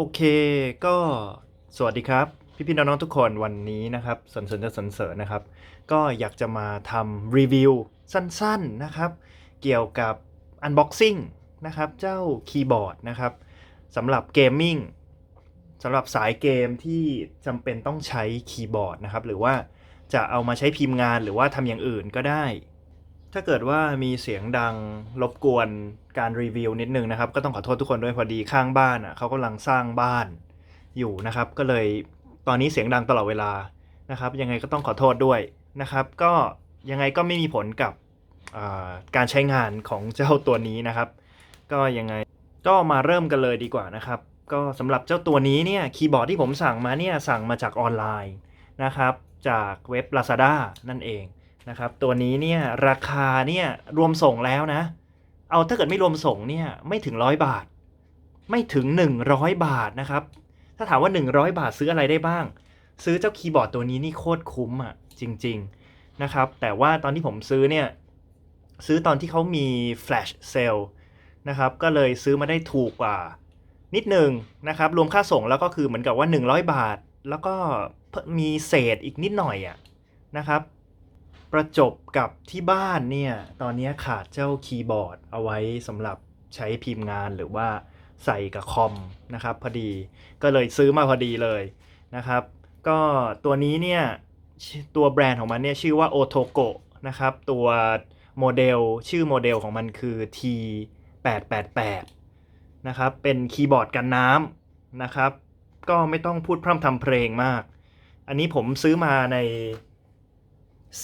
โอเคก็สวัสดีครับ พี่พี่ๆน้องๆทุกคนวันนี้นะครับสนสนจะสนเสริญนะครับ ก็อยากจะมาทำรีวิวสั้นๆนะครับ เกี่ยวกับ Unboxing นะครับเจ้าคีย์บอร์ดนะครับสำหรับเกมมิ่งสำหรับสายเกมที่จำเป็นต้องใช้คีย์บอร์ดนะครับ หรือว่าจะเอามาใช้พิมพ์งานหรือว่าทำอย่างอื่นก็ได้ ถ้าเกิดว่ามีเสียงดังรบกวนการรีวิวนิดนึงนะครับ ก็ต้องขอโทษทุกคนด้วยพอดีข้างบ้านอะเขากำลังสร้างบ้านอยู่นะครับ ก็เลยตอนนี้เสียงดังตลอดเวลานะครับ ยังไงก็ต้องขอโทษด้วยนะครับ ก็ยังไงก็ไม่มีผลกับการใช้งานของเจ้าตัวนี้นะครับ ก็ยังไงก็มาเริ่มกันเลยดีกว่านะครับ ก็สำหรับเจ้าตัวนี้เนี่ยคีย์บอร์ดที่ผมสั่งมาเนี่ยสั่งมาจากออนไลน์นะครับ จากเว็บ Lazada นั่นเอง นะครับตัวนี้เนี่ยราคาเนี่ยรวมส่งแล้วนะ เอาถ้าเกิดไม่รวมส่งเนี่ยไม่ถึงร้อยบาท ไม่ถึง 100 บาทนะครับ ถ้าถามว่า 100 บาทซื้ออะไรได้บ้าง ซื้อเจ้าคีย์บอร์ดตัวนี้นี่โคตรคุ้มอะจริง ๆนะครับ แต่ว่าตอนที่ผมซื้อเนี่ยซื้อตอนที่เขามี flash sale นะครับก็เลยซื้อมาได้ถูกกว่า นิดหนึ่งนะครับรวมค่าส่งแล้วก็คือเหมือนกับว่า 100 บาท แล้วก็มีเศษอีกนิดหน่อยอะนะครับ ประจบกับที่บ้านเนี่ย ตอนนี้ขาดเจ้าคีย์บอร์ดเอาไว้สำหรับใช้พิมพ์งานหรือว่าใส่กับคอมนะครับ พอดีก็เลยซื้อมาพอดีเลยนะครับ ก็ตัวนี้เนี่ย ตัวแบรนด์ของมันเนี่ยชื่อว่า Otoko นะครับ ตัวโมเดลชื่อโมเดลของมันคือ T 8 8 8 นะครับ เป็นคีย์บอร์ดกันน้ำนะครับ ก็ไม่ต้องพูดพร่ำทำเพลงมาก อันนี้ผมซื้อมาใน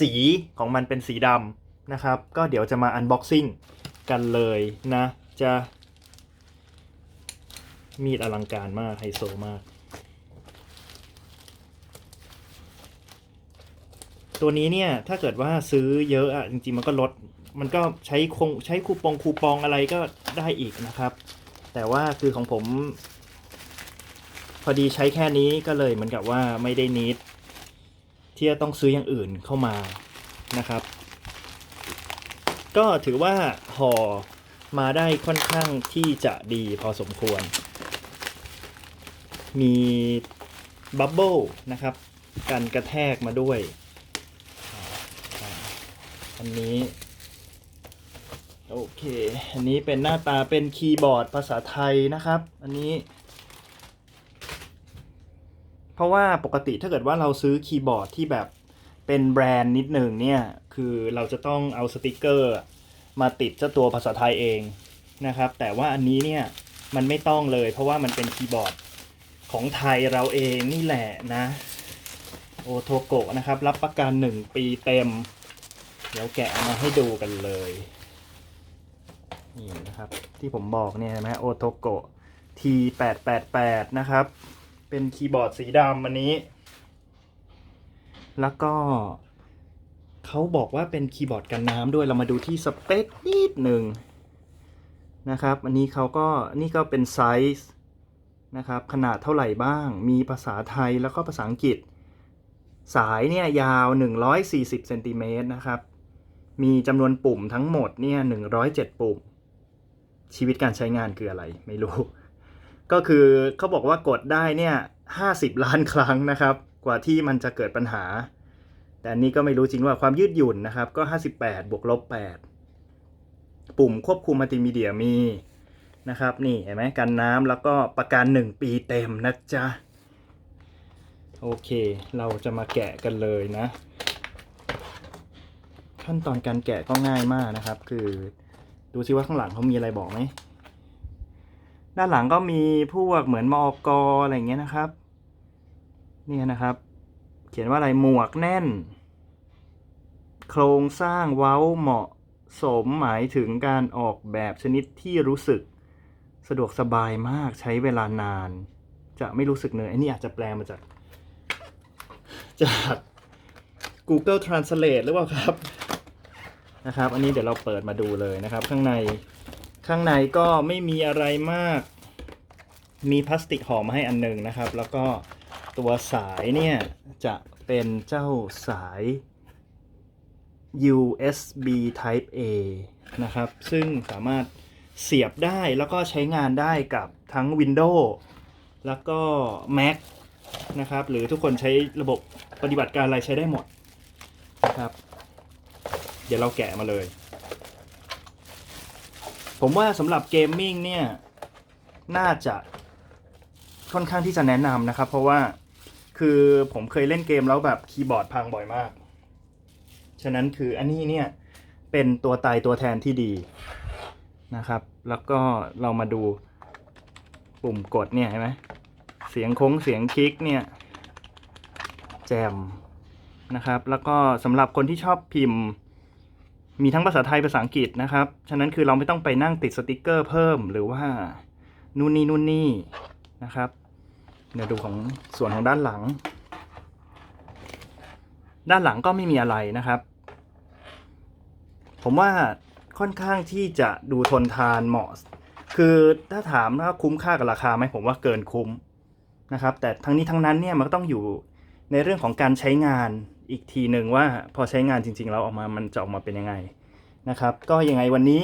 สีของมันเป็นสีดำนะครับ ก็เดี๋ยวจะมา unboxing กันเลยนะ จะ มีดอลังการมากไฮโซมาก ตัวนี้เนี่ย ถ้าเกิดว่าซื้อเยอะอะ จริงๆ มันก็ลด มันก็ใช้คงใช้คูปองคูปองอะไรก็ได้อีกนะครับ แต่ว่าคือของผม พอดีใช้แค่นี้ก็เลยเหมือนกับว่าไม่ได้นิด ที่จะต้องซื้ออย่างอื่นเข้ามานะครับ ก็ถือว่าห่อมาได้ค่อนข้างที่จะดีพอสมควร มีบับเบิลนะครับกันกระแทกมาด้วย อันนี้โอเค อันนี้เป็นหน้าตาเป็นคีย์บอร์ดภาษาไทยนะครับ อันนี้ เพราะว่าปกติถ้าเกิดว่าเราซื้อคีย์บอร์ดที่แบบเป็นแบรนด์นิดหนึ่งเนี่ย คือเราจะต้องเอาสติกเกอร์ มาติดเจ้าตัวภาษาไทยเองนะครับ แต่ว่าอันนี้เนี่ยมันไม่ต้องเลย เพราะว่ามันเป็นคีย์บอร์ดของไทยเราเองนี่แหละนะโอโทโกะนะครับ รับประกัน 1 ปีเต็ม เดี๋ยวแกะมาให้ดูกันเลยนี่นะครับ ที่ผมบอกเนี่ยนไหมโอโทโกะ T888 นะครับ เป็นคีย์บอร์ดสีดำอันนี้ แล้วก็เขาบอกว่าเป็นคีย์บอร์ดกันน้ำด้วยเรามาดูที่สเปคนิดหนึ่งนะครับ อันนี้เขาก็นี่ก็เป็นไซส์นะครับ ขนาดเท่าไหร่บ้าง มีภาษาไทยแล้วก็ภาษาอังกฤษ สายเนี่ยยาว 140เซนติเมตรนะครับ มีจำนวนปุ่มทั้งหมดเนี่ย107 ปุ่ม ชีวิตการใช้งานคืออะไรไม่รู้ ก็คือเขาบอกว่ากดได้เนี่ย50ล้านครั้งนะครับ กว่าที่มันจะเกิดปัญหา แต่อันนี้ก็ไม่รู้จริงว่าความยืดหยุ่นนะครับ ก็ 58 บวกลบ 8 ปุ่มควบคุมมัลติมีเดียมีนะครับ นี่เห็นไหมกันน้ำแล้วก็ประกัน 1 ปีเต็มนะจ๊ะ โอเค เราจะมาแกะกันเลยนะ ขั้นตอนการแกะก็ง่ายมากนะครับ คือดูซิว่าข้างหลังเขามีอะไรบอกไหม ด้านหลังก็มีพวกเหมือนมอกออะไรเงี้ยนะครับ เนี่ยนะครับ เขียนว่าอะไรหมวกแน่น โครงสร้างเว้าเหมาะสมหมายถึงการออกแบบชนิดที่รู้สึก สะดวกสบายมากใช้เวลานาน จะไม่รู้สึกเหนื่อยอันนี้อาจจะแปลมาจาก จาก Google Translate หรือเปล่าครับนะครับ อันนี้เดี๋ยวเราเปิดมาดูเลยนะครับ ข้างใน ข้างในก็ไม่มีอะไรมาก มีพลาสติกห่อมาให้อันหนึ่งนะครับ แล้วก็ตัวสายเนี่ยจะเป็นเจ้าสาย USB Type A นะครับ ซึ่งสามารถเสียบได้แล้วก็ใช้งานได้กับทั้ง Windows แล้วก็ Mac นะครับ หรือทุกคนใช้ระบบปฏิบัติการอะไรใช้ได้หมดนะครับ เดี๋ยวเราแกะมาเลย ผมว่าสำหรับเกมมิ่งเนี่ย น่าจะค่อนข้างที่จะแนะนำนะครับ เพราะว่าคือผมเคยเล่นเกมแล้วแบบคีย์บอร์ดพังบ่อยมาก ฉะนั้นคืออันนี้เนี่ย เป็นตัวตายตัวแทนที่ดีนะครับ แล้วก็เรามาดูปุ่มกดเนี่ยเห็นไหมเสียงโค้งเสียงคลิกเนี่ย แจมนะครับ แล้วก็สำหรับคนที่ชอบพิมพ์ มีทั้งภาษาไทยภาษาอังกฤษนะครับ ฉะนั้นคือเราไม่ต้องไปนั่งติดสติกเกอร์เพิ่มหรือว่านู่นนี่นู่นนี่นะครับ เดี๋ยวดูของส่วนของด้านหลัง ด้านหลังก็ไม่มีอะไรนะครับ ผมว่าค่อนข้างที่จะดูทนทานเหมาะ คือถ้าถามว่าคุ้มค่ากับราคาไหมผมว่าเกินคุ้มนะครับ แต่ทั้งนี้ทั้งนั้นเนี่ยมันก็ต้องอยู่ในเรื่องของการใช้งาน อีกทีหนึ่งว่าพอใช้งานจริงๆ แล้วออกมามันจะออกมาเป็นยังไงนะครับ ก็ยังไงวันนี้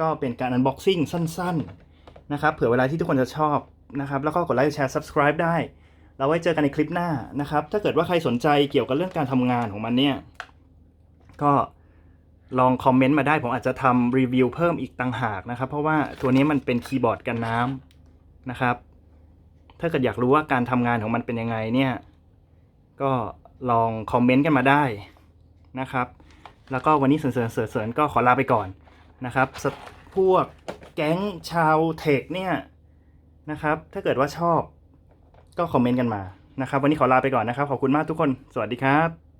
ก็เป็นการ unboxing สั้นๆนะครับเผื่อเวลาที่ทุกคนจะชอบนะครับ แล้วก็กดไลค์แชร์ subscribe ได้ เราไว้เจอกันในคลิปหน้านะครับ ถ้าเกิดว่าใครสนใจเกี่ยวกับเรื่องการทำงานของมันเนี่ย ก็ลองคอมเมนต์มาได้ ผมอาจจะทำรีวิวเพิ่มอีกต่างหากนะครับ เพราะว่าตัวนี้มันเป็นคีย์บอร์ดกันน้ำนะครับ ถ้าเกิดอยากรู้ว่าการทำงานของมันเป็นยังไงเนี่ย ก็ ลองคอมเมนต์กันมาได้นะครับ แล้วก็วันนี้เสริญเสริญก็ขอลาไปก่อนนะครับ พวกแก๊งชาวเทคเนี่ยนะครับ ถ้าเกิดว่าชอบก็คอมเมนต์กันมานะครับ วันนี้ขอลาไปก่อนนะครับ ขอบคุณมากทุกคน สวัสดีครับ